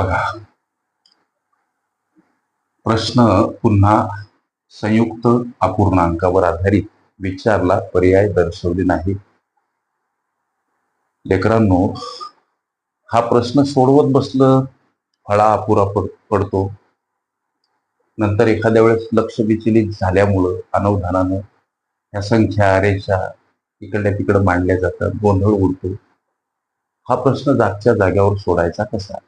बघा. प्रश्न पुन्हा संयुक्त अपूर्णांकावर आधारित विचारला पर्याय दर्शवले नाही. लेकरांनो हा प्रश्न सोडवत बसलं फळा अपुरा पडतो. नंतर एखाद्या वेळेस लक्ष विचलित झाल्यामुळं अनवधानानं ह्या संख्या रेषा इकडल्या तिकडं मांडल्या जातात गोंधळ उडतो. हा प्रश्न जागच्या जाग्यावर सोडायचा कसा?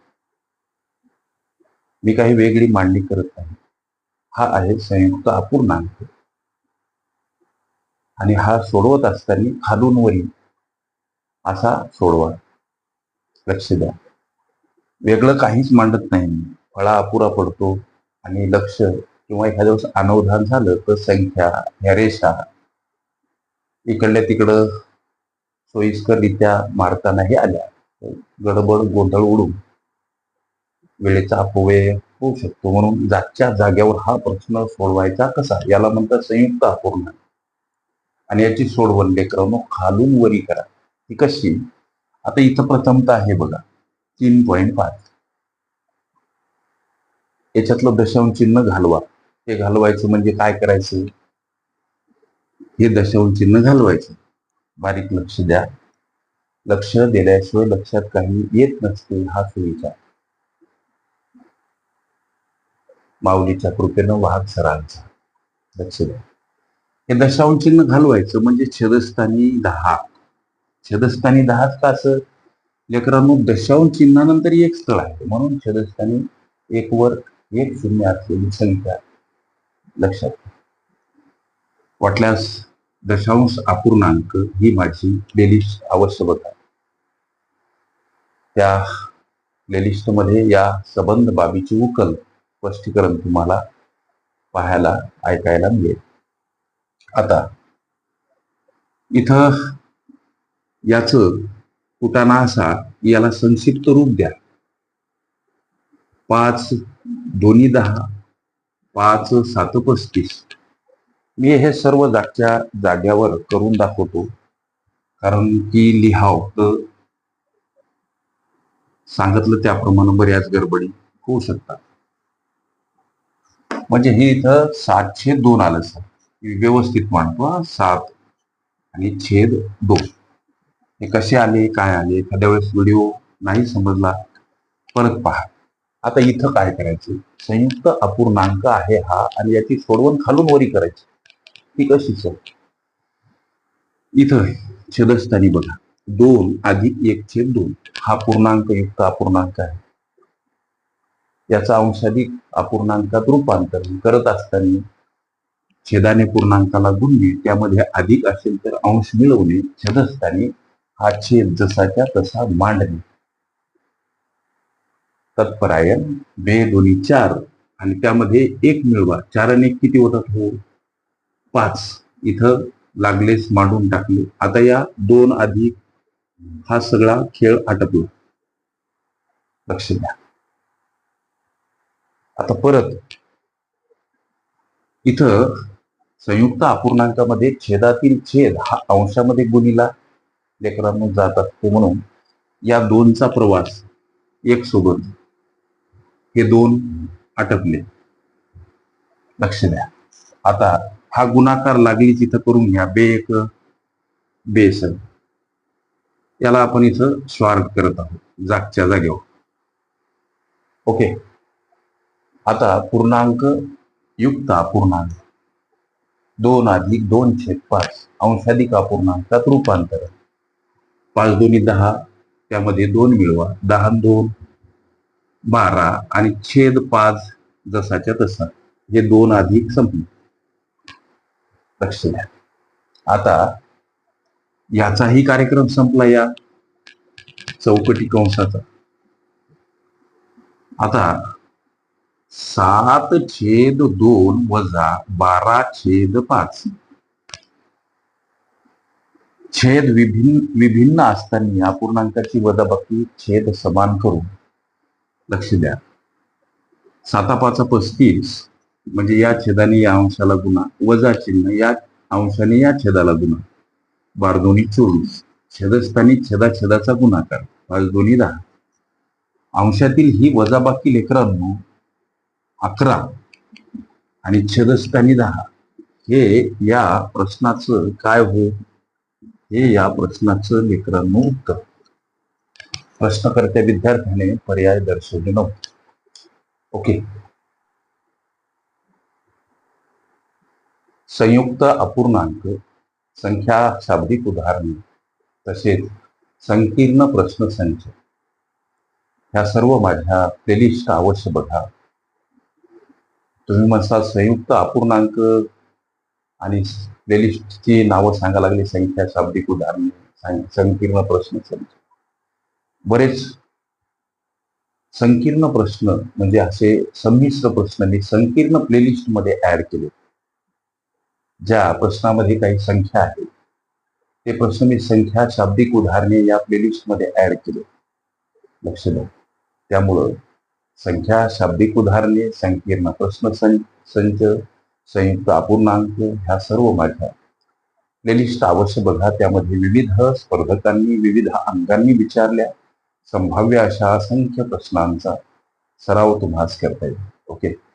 मी काही वेगळी मांडणी करत नाही. हा आहे संयुक्त अपूर्णांक. आणि हा सोडवत असताना खालून वरी असा सोडवा. लक्ष द्या. वेगळं काहीच मांडत नाही फळा अपुरा पडतो आणि लक्ष किंवा एखाद्या वेळेस अनवधान झालं तर संख्या ह्या रेषा इकडल्या तिकडं सोयीस्कररित्या मारतानाही आल्या. गडबड गोंधळ उडून. वेळेचा अपव्यय होऊ शकतो. म्हणून जागच्या जाग्यावर हा प्रश्न सोडवायचा कसा? याला म्हणतात संयुक्त अपूर्ण. आणि याची सोडवण लेकरांनो खालून वरी करा. ती कशी? आता इथं प्रथमता आहे बघा. तीन पॉईंट पाच. याच्यातलं दशांश चिन्ह घालवा. हे घालवायचं म्हणजे काय करायचं? हे दशांश चिन्ह घालवायचं. बारीक लक्ष द्या. लक्ष दिल्याशिवाय लक्षात काही येत नसते. हा सुविचार माऊलीच्या कृपेनं वाहत सरांचा. लक्ष द्या. हे दशांश चिन्ह घालवायचं म्हणजे छेदस्थानी दहा. छेदस्थानी दहाच का असं? लेकरांनो दशांश चिन्हानंतर एक स्थळ आहे. म्हणून छेदस्थानी एक वर एक शून्य असलेली संख्या. लक्षात वाटल्यास दशांश अपूर्णांक ही माझी प्लेलिस्ट अवश्य बघा. त्या प्लेलिस्टमध्ये या सबंध बाबीची उकल स्पष्टीकरण तुम्हाला पाहायला ऐकायला मिळेल. आता इथं याच कुटाणा असा याला संक्षिप्त रूप द्या. पाच दोन्ही दहा पाच सात पस्तीस. मी हे सर्व जागच्या जाग्यावर करून दाखवतो कारण की लिहाव तर सांगितलं त्याप्रमाणे बऱ्याच गडबडी होऊ शकतात. म्हणजे हे इथं सातशे दोन आलं सर. व्यवस्थित मांडतो सात आणि छेद दोन. हे कसे आले काय आले? एखाद्या वेळेस व्हिडिओ नाही समजला परत पहा. आता इथं काय करायचं? संयुक्त अपूर्णांक आहे हा आणि याची सोडवण खालून वरी करायची. ती कशी सर? इथं छेदस्थानी बघा. दोन अधिक एक छेद दोन. हा पूर्णांक युक्त अपूर्णांक आहे. याचा अंशाधिक अपूर्णांकात रूपांतर करत असताना छेदाने पूर्णांकाला गुणणे त्यामध्ये अधिक असेल तर अंश मिळवणे छेदस्थानी हा छेद जसाच्या तसा मांडणे. तत्परायण बे दोन्ही चार आणि त्यामध्ये एक मिळवा. चार आणि एक किती होतात हो? पाच. इथं लागलेच मांडून टाकले. आता या दोन अधिक हा सगळा खेळ आटपला. लक्ष द्या. आता परत. इथं संयुक्त अपूर्णांकामध्ये छेदातील छेद हा अंशामध्ये गुणीला. लेकरांनो जात असतो म्हणून. या दोनचा प्रवास एक सोबत. हे दोन आटपले लक्ष द्या. आता हा गुणाकार लागली तिथं करून घ्या. बे एक बेस याला आपण इथं स्वार्ग करत आहोत. जागच्या जागेवर. ओके? आता पूर्णांक युक्त अपूर्णांक दोन अधिक दोन छेद पाच. अंशाधिक अपूर्णांकात रूपांतर. पाच दोन्ही दहा. त्यामध्ये दोन मिळवा. दहा दोन. बारा. आणि छेद पाच जसाच्या तसा. हे दोन अधिक संपले. लक्ष द्या. आता याचाही कार्यक्रम संपला या चौकटी कंसाचा. आता सात छेद दोन वजा बारा छेद पाच. छेद विभिन्न विभिन्न असताना पूर्णांकाची वजाबाकी छेद समान करून लक्ष द्या. सातापाचा पस्तीस म्हणजे या छेदाने या अंशाला गुणा. वजा चिन्ह या अंशाने या छेदाला गुणा. बार दोन्ही चोवीस. छेदस्थानी छेदा छेदाचा गुणाकार. पाच दोन्ही दहा. अंशातील ही वजाबाकी लेकरांनो अकरा आणि छेदस्थानी दहा. हे या प्रश्नाचं काय हो? हे या प्रश्नाचं लेकरांनो उत्तर. प्रश्नकर्त्या विद्यार्थ्याने पर्याय दर्शवले नव्हते. ओके. संयुक्त अपूर्णांक संख्या शाब्दिक उदाहरणे तसेच संकीर्ण प्रश्नसंच. ह्या सर्व माझ्या प्लेलिस्ट अवश्य बघा. तुम्ही म्हणता संयुक्त अपूर्णांक आणि प्लेलिस्टची नावं सांगा लागली संख्या शाब्दिक उदाहरणे सं- संकीर्ण संख्या बरेच संकीर्ण प्रश्न म्हणजे असे संमिश्र प्रश्न मी संकीर्ण प्लेलिस्टमध्ये ऍड केले. ज्या प्रश्नामध्ये काही संख्या आहे ते प्रश्न मी संख्या शाब्दिक उदाहरणे या प्लेलिस्टमध्ये ऍड केले. लक्ष द्या. त्यामुळं संख्या शाब्दिक उदाहरणे संकीर्ण प्रश्न संच संयुक्त अपूर्णांक ह्या सर्व माझ्या. प्लेलिस्ट अवश्य बघा त्यामध्ये विविध स्पर्धकांनी विविध अंगांनी विचारल्या. संभाव्य अशा असंख्य प्रश्नांचा सराव तुम्हास करता येईल. ओके?